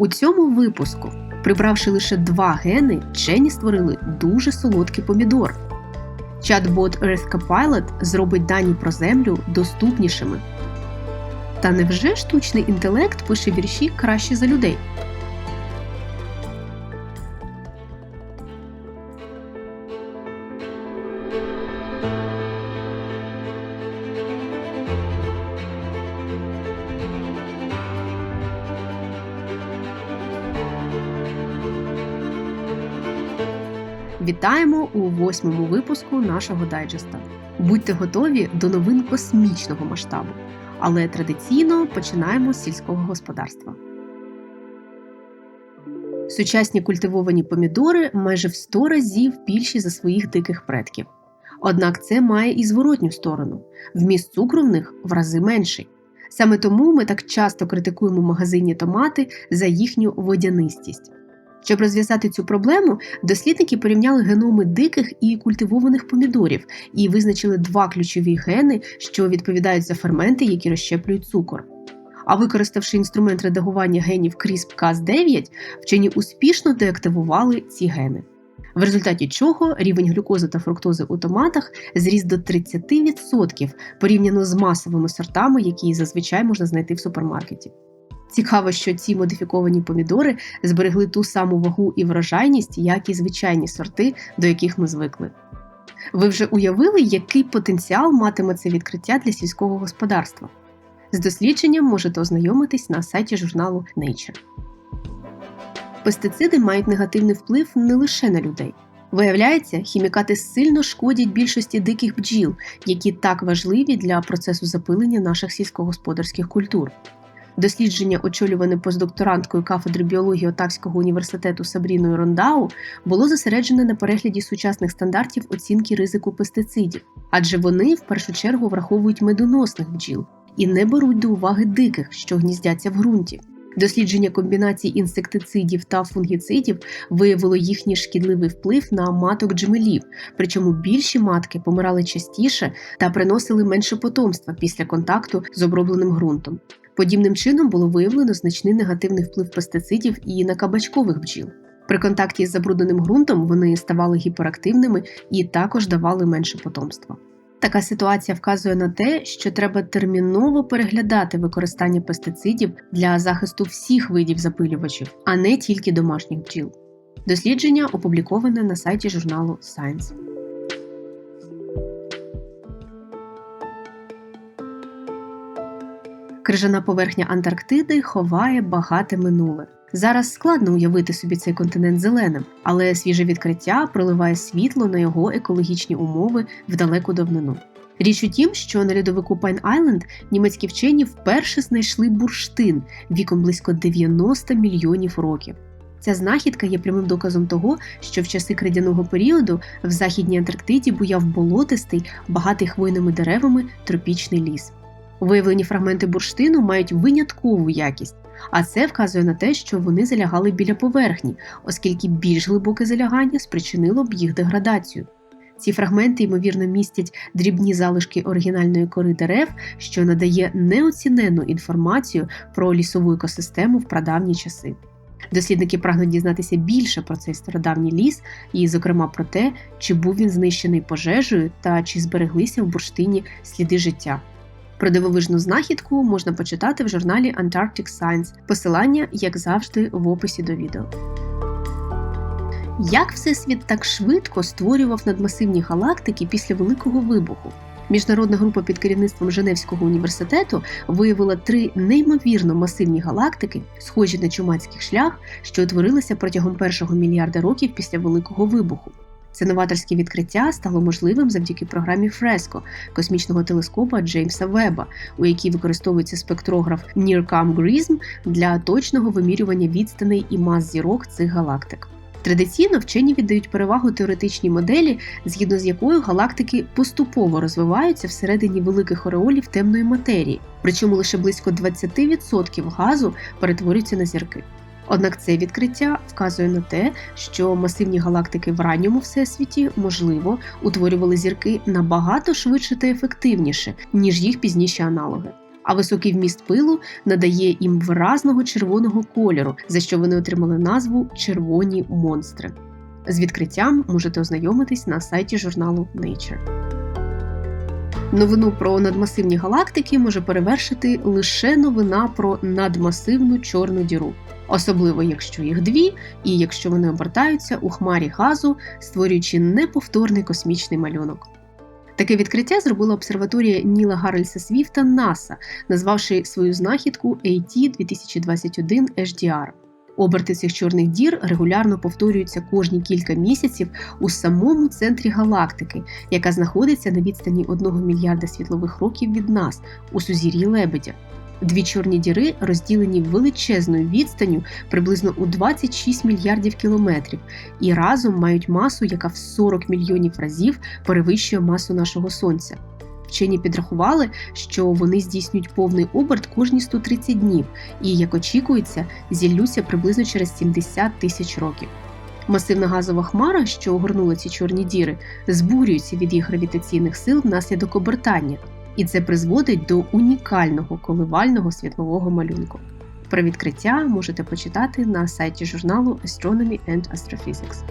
У цьому випуску, прибравши лише два гени, вчені створили дуже солодкий помідор. Чат-бот Earth Copilot зробить дані про землю доступнішими. Та невже штучний інтелект пише вірші краще за людей? Вітаємо у восьмому випуску нашого дайджеста. Будьте готові до новин космічного масштабу, але традиційно починаємо з сільського господарства. Сучасні культивовані помідори майже в 100 разів більші за своїх диких предків. Однак це має і зворотню сторону вміст цукру в них в рази менший. Саме тому ми так часто критикуємо магазинні томати за їхню водянистість. Щоб розв'язати цю проблему, дослідники порівняли геноми диких і культивованих помідорів і визначили два ключові гени, що відповідають за ферменти, які розщеплюють цукор. А використавши інструмент редагування генів CRISPR-Cas9, вчені успішно деактивували ці гени. В результаті чого рівень глюкози та фруктози у томатах зріс до 30% порівняно з масовими сортами, які зазвичай можна знайти в супермаркеті. Цікаво, що ці модифіковані помідори зберегли ту саму вагу і врожайність, як і звичайні сорти, до яких ми звикли. Ви вже уявили, який потенціал матиме це відкриття для сільського господарства? З дослідженням можете ознайомитись на сайті журналу Nature. Пестициди мають негативний вплив не лише на людей. Виявляється, хімікати сильно шкодять більшості диких бджіл, які так важливі для процесу запилення наших сільськогосподарських культур. Дослідження, очолюване постдокторанткою кафедри біології Отавського університету Сабріною Рондау, було зосереджене на перегляді сучасних стандартів оцінки ризику пестицидів, адже вони в першу чергу враховують медоносних бджіл і не беруть до уваги диких, що гніздяться в ґрунті. Дослідження комбінацій інсектицидів та фунгіцидів виявило їхній шкідливий вплив на маток джмелів, причому більші матки помирали частіше та приносили менше потомства після контакту з обробленим ґрунтом. Подібним чином було виявлено значний негативний вплив пестицидів і на кабачкових бджіл. При контакті з забрудненим ґрунтом вони ставали гіперактивними і також давали менше потомства. Така ситуація вказує на те, що треба терміново переглядати використання пестицидів для захисту всіх видів запилювачів, а не тільки домашніх бджіл. Дослідження опубліковане на сайті журналу Science. Крижана поверхня Антарктиди ховає багате минуле. Зараз складно уявити собі цей континент зеленим, але свіже відкриття проливає світло на його екологічні умови в далеку давнину. Річ у тім, що на льодовику Пайн Айленд німецькі вчені вперше знайшли бурштин віком близько 90 мільйонів років. Ця знахідка є прямим доказом того, що в часи кридяного періоду в західній Антарктиді буяв болотистий, багатий хвойними деревами тропічний ліс. Виявлені фрагменти бурштину мають виняткову якість, а це вказує на те, що вони залягали біля поверхні, оскільки більш глибоке залягання спричинило б їх деградацію. Ці фрагменти, ймовірно, містять дрібні залишки оригінальної кори дерев, що надає неоціненну інформацію про лісову екосистему в прадавні часи. Дослідники прагнуть дізнатися більше про цей стародавній ліс, і, зокрема, про те, чи був він знищений пожежею та чи збереглися в бурштині сліди життя. Про дивовижну знахідку можна почитати в журналі Antarctic Science. Посилання, як завжди, в описі до відео. Як Всесвіт так швидко створював надмасивні галактики після Великого вибуху? Міжнародна група під керівництвом Женевського університету виявила три неймовірно масивні галактики, схожі на чумацький шлях, що утворилися протягом першого мільярда років після Великого вибуху. Це новаторське відкриття стало можливим завдяки програмі Фреско космічного телескопа Джеймса Веба, у якій використовується спектрограф NIRCam GRISM для точного вимірювання відстаней і мас зірок цих галактик. Традиційно вчені віддають перевагу теоретичній моделі, згідно з якою галактики поступово розвиваються всередині великих ореолів темної матерії, причому лише близько 20% газу перетворюються на зірки. Однак це відкриття вказує на те, що масивні галактики в ранньому всесвіті, можливо, утворювали зірки набагато швидше та ефективніше, ніж їх пізніші аналоги. а високий вміст пилу надає їм виразного червоного кольору, за що вони отримали назву червоні монстри. З відкриттям можете ознайомитись на сайті журналу Nature. Новину про надмасивні галактики може перевершити лише новина про надмасивну чорну діру, особливо якщо їх дві, і якщо вони обертаються у хмарі газу, створюючи неповторний космічний малюнок. Таке відкриття зробила обсерваторія Ніла Гаррельса Свіфта НАСА, назвавши свою знахідку AT 2021 HDR. Оберти цих чорних дір регулярно повторюються кожні кілька місяців у самому центрі галактики, яка знаходиться на відстані 1 мільярда світлових років від нас у сузір'ї Лебедя. Дві чорні діри розділені величезною відстанню приблизно у 26 мільярдів кілометрів і разом мають масу, яка в 40 мільйонів разів перевищує масу нашого сонця. Вчені підрахували, що вони здійснюють повний оберт кожні 130 днів і, як очікується, зіллються приблизно через 70 тисяч років. Масивна газова хмара, що огорнула ці чорні діри, збурюється від їх гравітаційних сил внаслідок обертання, і це призводить до унікального коливального світлового малюнку. Про відкриття можете почитати на сайті журналу Astronomy and Astrophysics.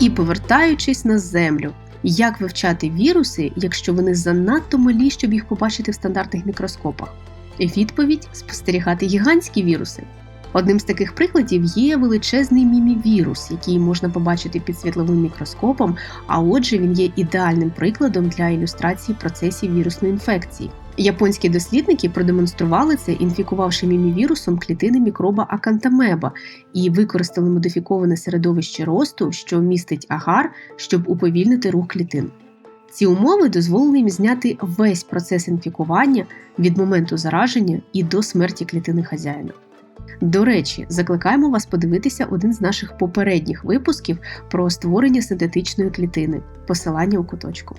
І повертаючись на Землю, як вивчати віруси, якщо вони занадто малі, щоб їх побачити в стандартних мікроскопах? Відповідь спостерігати гігантські віруси. Одним з таких прикладів є величезний мімівірус, який можна побачити під світловим мікроскопом, а отже, він є ідеальним прикладом для ілюстрації процесів вірусної інфекції. Японські дослідники продемонстрували це, інфікувавши мімівірусом клітини мікроба акантамеба і використали модифіковане середовище росту, що містить агар, щоб уповільнити рух клітин. Ці умови дозволили їм зняти весь процес інфікування від моменту зараження і до смерті клітини хазяїна. До речі, закликаємо вас подивитися один з наших попередніх випусків про створення синтетичної клітини, посилання у куточку.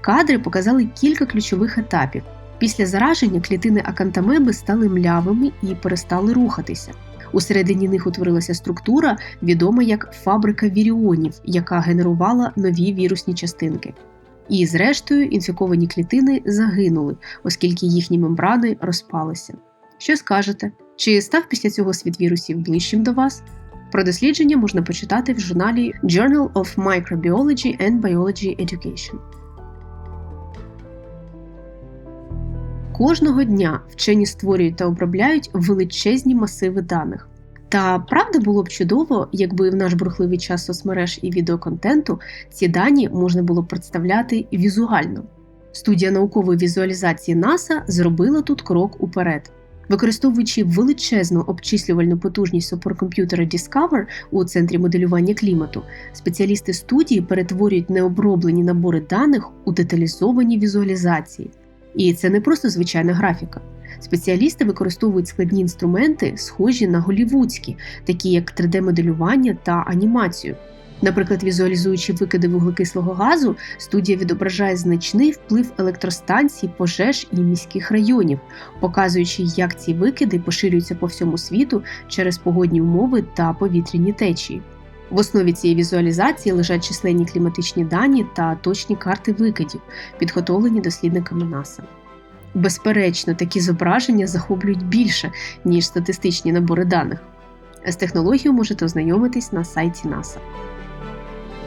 Кадри показали кілька ключових етапів. Після зараження клітини акантамеби стали млявими і перестали рухатися. Усередині них утворилася структура, відома як фабрика віріонів, яка генерувала нові вірусні частинки. І, зрештою, інфіковані клітини загинули, оскільки їхні мембрани розпалися. Що скажете? Чи став після цього світ вірусів ближчим до вас? Про дослідження можна почитати в журналі Journal of Microbiology and Biology Education. Кожного дня вчені створюють та обробляють величезні масиви даних. Та правда було б чудово, якби в наш бурхливий час соцмереж і відеоконтенту ці дані можна було представляти візуально. Студія наукової візуалізації НАСА зробила тут крок уперед. Використовуючи величезну обчислювальну потужність суперкомп'ютера Discover у центрі моделювання клімату, спеціалісти студії перетворюють необроблені набори даних у деталізовані візуалізації. І це не просто звичайна графіка. Спеціалісти використовують складні інструменти, схожі на голівудські, такі як 3D-моделювання та анімацію. Наприклад, візуалізуючи викиди вуглекислого газу, студія відображає значний вплив електростанцій, пожеж і міських районів, показуючи, як ці викиди поширюються по всьому світу через погодні умови та повітряні течії. В основі цієї візуалізації лежать численні кліматичні дані та точні карти викидів, підготовлені дослідниками НАСА. Безперечно, такі зображення захоплюють більше, ніж статистичні набори даних. З технологією можете ознайомитись на сайті НАСА.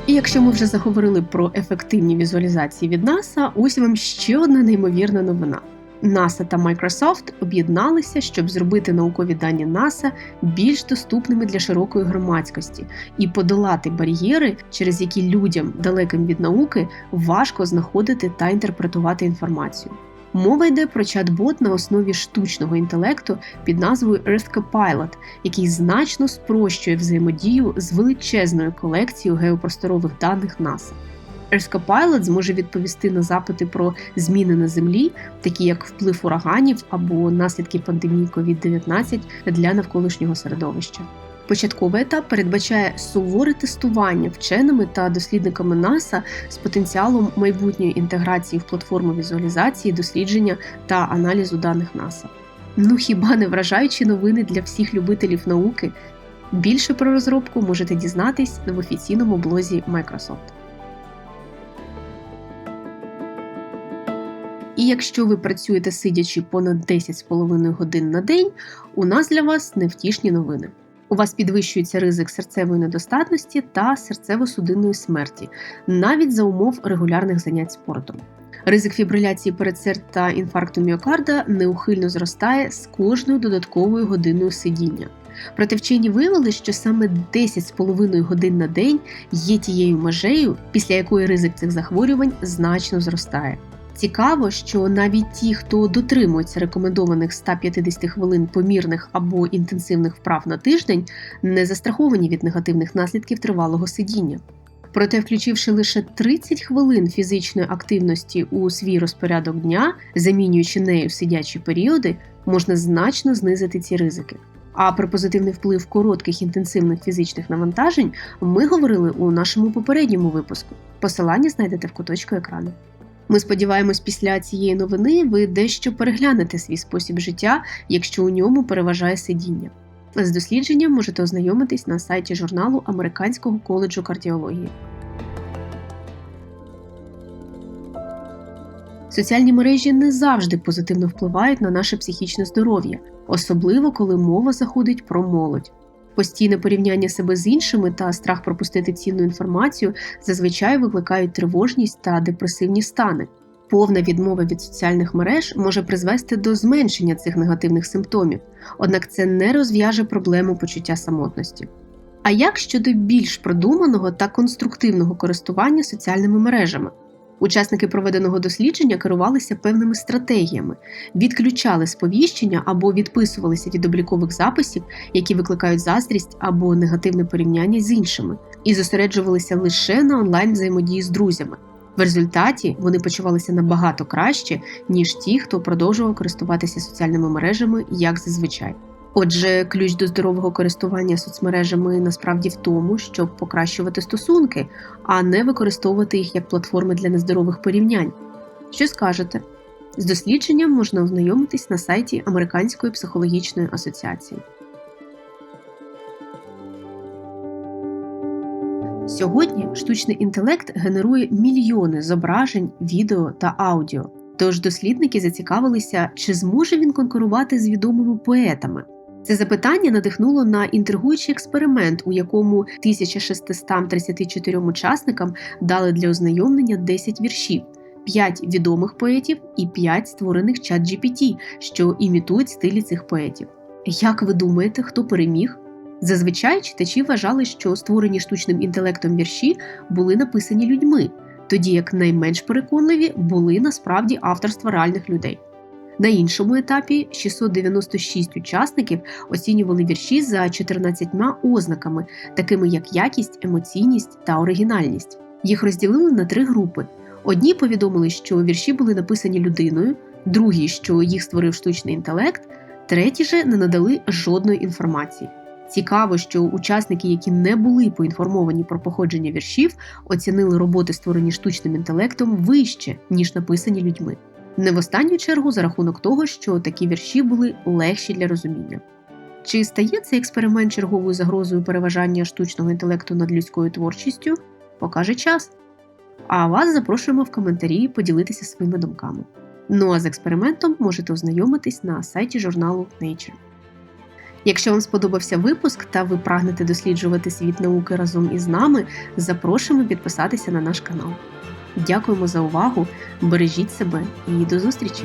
І якщо ми вже заговорили про ефективні візуалізації від НАСА, ось вам ще одна неймовірна новина. NASA та Microsoft об'єдналися, щоб зробити наукові дані NASA більш доступними для широкої громадськості і подолати бар'єри, через які людям, далеким від науки, важко знаходити та інтерпретувати інформацію. Мова йде про чат-бот на основі штучного інтелекту під назвою Earth Copilot, який значно спрощує взаємодію з величезною колекцією геопросторових даних NASA. Erskopilot зможе відповісти на запити про зміни на землі, такі як вплив ураганів або наслідки пандемії COVID-19 для навколишнього середовища. Початковий етап передбачає суворе тестування вченими та дослідниками НАСА з потенціалом майбутньої інтеграції в платформу візуалізації, дослідження та аналізу даних НАСА. Ну хіба не вражаючі новини для всіх любителів науки? Більше про розробку можете дізнатись в офіційному блозі Microsoft. І якщо ви працюєте сидячи понад 10,5 годин на день, у нас для вас невтішні новини. У вас підвищується ризик серцевої недостатності та серцево-судинної смерті, навіть за умов регулярних занять спортом. Ризик фібриляції передсердь та інфаркту міокарда неухильно зростає з кожною додатковою годиною сидіння. Проте вчені виявили, що саме 10,5 годин на день є тією межею, після якої ризик цих захворювань значно зростає. Цікаво, що навіть ті, хто дотримується рекомендованих 150 хвилин помірних або інтенсивних вправ на тиждень, не застраховані від негативних наслідків тривалого сидіння. Проте, включивши лише 30 хвилин фізичної активності у свій розпорядок дня, замінюючи нею сидячі періоди, можна значно знизити ці ризики. А про позитивний вплив коротких інтенсивних фізичних навантажень ми говорили у нашому попередньому випуску. Посилання знайдете в куточку екрану. Ми сподіваємось, після цієї новини ви дещо переглянете свій спосіб життя, якщо у ньому переважає сидіння. З дослідженням можете ознайомитись на сайті журналу Американського коледжу кардіології. Соціальні мережі не завжди позитивно впливають на наше психічне здоров'я, особливо коли мова заходить про молодь. Постійне порівняння себе з іншими та страх пропустити цінну інформацію зазвичай викликають тривожність та депресивні стани. Повна відмова від соціальних мереж може призвести до зменшення цих негативних симптомів, однак це не розв'яже проблему почуття самотності. А як щодо більш продуманого та конструктивного користування соціальними мережами? Учасники проведеного дослідження керувалися певними стратегіями, відключали сповіщення або відписувалися від облікових записів, які викликають заздрість або негативне порівняння з іншими, і зосереджувалися лише на онлайн взаємодії з друзями. В результаті вони почувалися набагато краще, ніж ті, хто продовжував користуватися соціальними мережами як зазвичай. Отже, ключ до здорового користування соцмережами насправді в тому, щоб покращувати стосунки, а не використовувати їх як платформи для нездорових порівнянь. Що скажете? З дослідженням можна ознайомитись на сайті Американської психологічної асоціації. Сьогодні штучний інтелект генерує мільйони зображень, відео та аудіо. Тож дослідники зацікавилися, чи зможе він конкурувати з відомими поетами. Це запитання надихнуло на інтригуючий експеримент, у якому 1634 учасникам дали для ознайомлення 10 віршів, 5 відомих поетів і 5 створених чат GPT, що імітують стилі цих поетів. Як ви думаєте, хто переміг? Зазвичай читачі вважали, що створені штучним інтелектом вірші були написані людьми, тоді як найменш переконливі були насправді авторства реальних людей. На іншому етапі 696 учасників оцінювали вірші за 14 ознаками, такими як якість, емоційність та оригінальність. Їх розділили на три групи. Одні повідомили, що вірші були написані людиною, другі, що їх створив штучний інтелект, треті же не надали жодної інформації. Цікаво, що учасники, які не були поінформовані про походження віршів, оцінили роботи, створені штучним інтелектом, вище ніж написані людьми. Не в останню чергу за рахунок того, що такі вірші були легші для розуміння. Чи стає цей експеримент черговою загрозою переважання штучного інтелекту над людською творчістю, покаже час. А вас запрошуємо в коментарі поділитися своїми думками. Ну а з експериментом можете ознайомитись на сайті журналу Nature. Якщо вам сподобався випуск та ви прагнете досліджувати світ науки разом із нами, запрошуємо підписатися на наш канал. Дякуємо за увагу! Бережіть себе і до зустрічі!